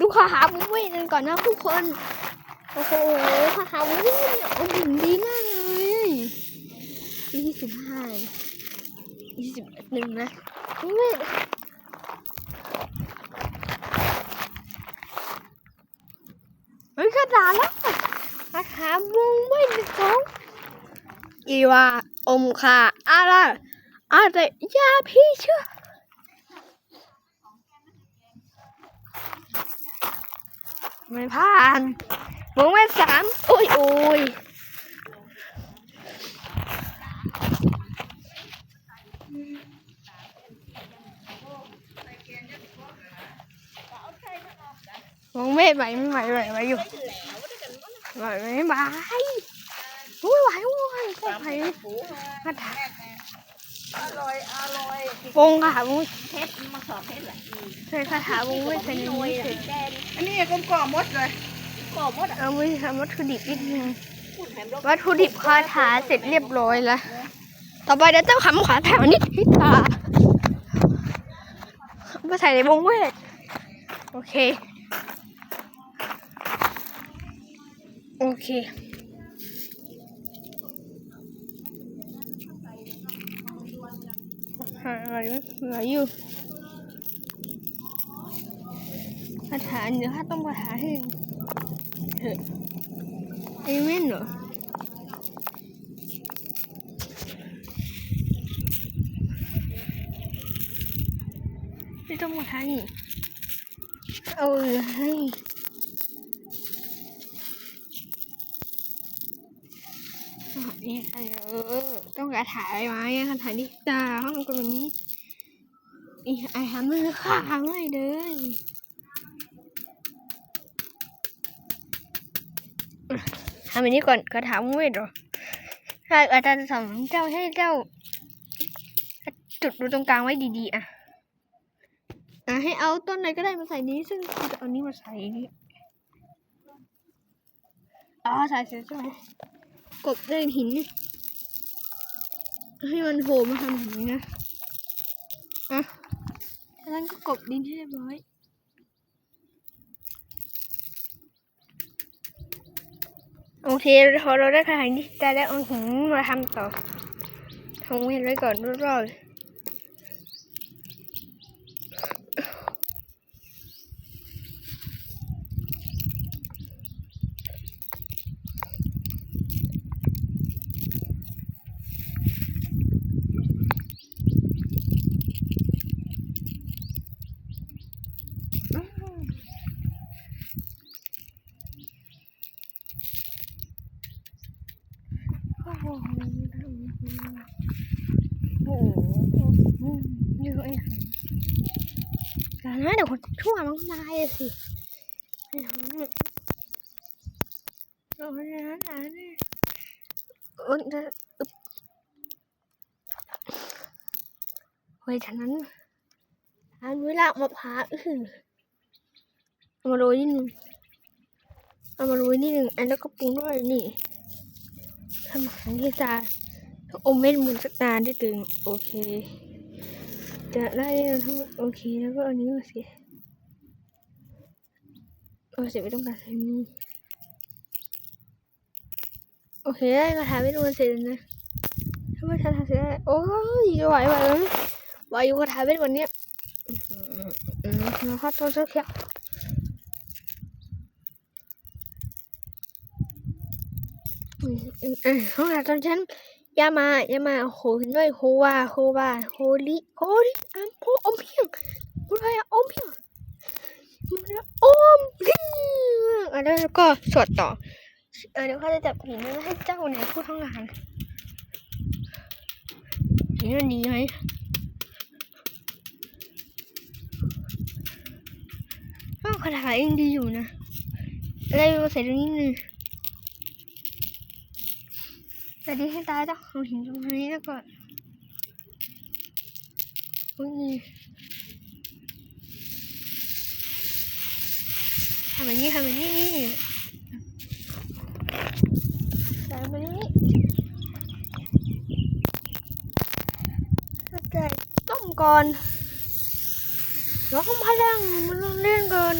ดูคาหาบุ้งเว้ยกันก่อนนะทุกคน โอ้โหคาหาบุ้งว้ยเนี่ยโอ้โหดีมากเลยยี่สิบห้ายี่สิบหนึ่งนะบุ้งเว้ยเฮ้ยกระดาษแล้วคาหาบุ้งเว้ยหนึ่งสองอีว่าอมคาอะไรอะไรยาพี่เชื่อ ไม่ผ่านวงเว้นสามโอ้ยโอ้ยวงเว้นไหวไม่ไหวไหวไหวอยู่ไหวไม่ไหวอุ้ยไหวไหวไหวไหวมาถ่าม อร่อย อร่อยวงค่ะวงเพชรมาสอบเพชรแหละเคยคาถาวงเว้นเป็นนี้เสร็จแดงอันนี้กลมกล่อมหมดเลยกรอบหมดอะเอาไว้ทำวัตถุดิบนิดนึงพูดแถมรสวัตถุดิบคาถาเสร็จเรียบร้อยแล้ว ต่อไปเดี๋ยวต้องทำคาถานิดพิธามาใส่ในวงเวทโอเค โอเค หาอะไรไหมเหลืออยู่คาถาเดี๋ยวถ้าต้องคาถาให้เถอะเอเมนเหรอไม่ต้องมาทางนี้เอาให้ นี่เออ ต้องกระถายไม้กระถายดิตาห้องกรงนี้อีไอทำมือข้างเลยเด้อทำอันนี้ก่อนกระถางเวทหรอถ้าอาจารย์สอนเจ้าให้เจ้า จุดดูตรงกลางไว้ดีๆอะอะให้เอาต้นไหนก็ได้มาใส่นี้ ซึ่งคุณจะเอานี้มาใส่นี่อ๋อใส่เสร็จใช่ไหม กบด้วยหินให้มันโผล่มาทำอย่างนี้นะอะจากนั้นก็กบดินให้เรียบร้อยโอเคพอเราได้ขนาดนี้ได้แล้วเอาหินมาทำต่อทำเว้นไว้ก่อนรอบๆ โอ้โหเยอะเองแต่นะเดี๋ยวคนชั่วมันตายสิไม่ทำเนี่ยอาไปนะนะเนี่ยเออจะอึบเฮ้ยฉะนั้นทานเวลามาพร้าวอื้อหือเอามาโรยนิดนึงเอามาโรยนิดนึงอันแล้วก็ปรุงด้วยนี่ ทำอาหารที่จะอมเม็ดมูลสักนานได้ตึง โอเค จะได้ทั้งหมดโอเค แล้วก็อันนี้มาสิเอาเสร็จไม่ต้องการใช้มือโอเคได้กระถางเม็ดมูลเสร็จแล้วนะถ้าไม่ทันทำเสร็จได้โอ้ยไหวไหวไหมไหวอยู่กระถางเม็ดวันเนี้ยอืมอืมแล้วก็ต้นเสื้อเขียวืมอืมอืมห้องน้ำตอนฉันยามาอย่ามาโหเห็นด้วยโควาโควาโฮลิโฮลิอัมโพอมเพียงพูดอะไรอะอมเพียงมันจะอมเพียงอะแล้วก็สวดต่อเดี๋ยวเขาจะจับหินแล้ให้เจ้าเนี่ยพูดทั้งงานหินมันดีไหมอ้าวคาถาเองดีอยู่นะอะไรมาใส่ตรงนี้หนึ่ง แต่ที่ให้ตายต้องเอาหินตรงนี้แล้วก่อนอุ้ยทำแบบนี้ทำแบบนี้นี่ใส่ไปนี้ถ้าใจต้มก่อนร้องพลังมันเล่นก่อน